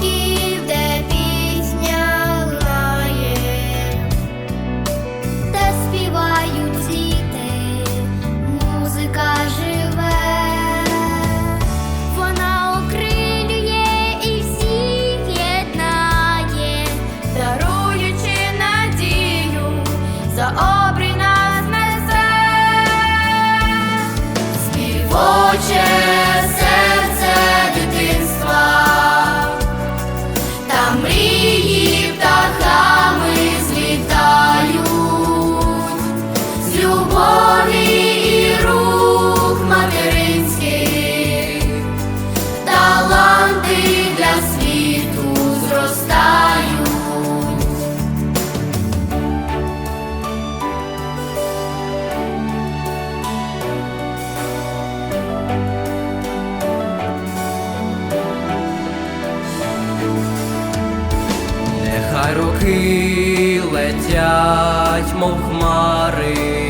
give them Нехай роки летять, мов хмари,